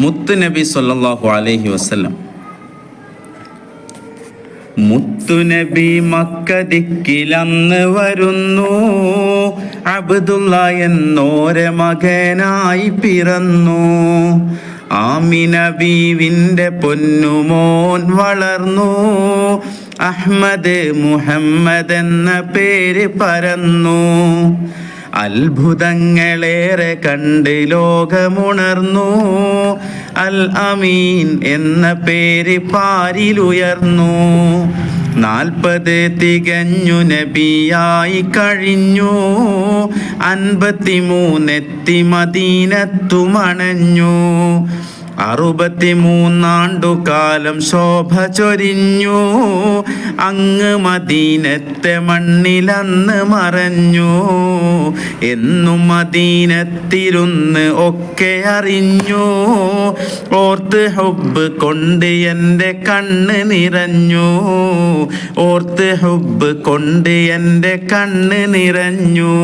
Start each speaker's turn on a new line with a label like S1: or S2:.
S1: മുത്ത് നബി സല്ലാഹു അലൈഹി വസ്ലം മുത്തുനബി മക്ക ദിക്കിലന്ന് വരുന്നു. അബ്ദുള്ള എന്നോരെ മകനായി പിറന്നു. ആമിനബീവിന്റെ പൊന്നുമോൻ വളർന്നു. അഹ്മദ് മുഹമ്മദ് എന്ന പേര് പരന്നു. അത്ഭുതങ്ങളേറെ കണ്ട് ലോകമുണർന്നു. അൽ അമീൻ എന്ന പേര് പാരിലുയർന്നു. നാൽപ്പത് തികഞ്ഞു നബിയായി കഴിഞ്ഞു. അൻപത്തിമൂന്നെത്തി മദീനത്തുമണഞ്ഞു. അറുപത്തിമൂന്നാണ്ടു കാലം ശോഭ ചൊരിഞ്ഞു. അങ്ങ് മദീനത്തെ മണ്ണിലന്ന് മറഞ്ഞു. എന്നും മദീനത്തിരുന്ന് ഒക്കെ അറിഞ്ഞു. ഓർത്ത് ഹുബ് കൊണ്ട് എന്റെ കണ്ണ് നിറഞ്ഞു. ഓർത്ത് ഹുബ് കൊണ്ട് എന്റെ കണ്ണ് നിറഞ്ഞു.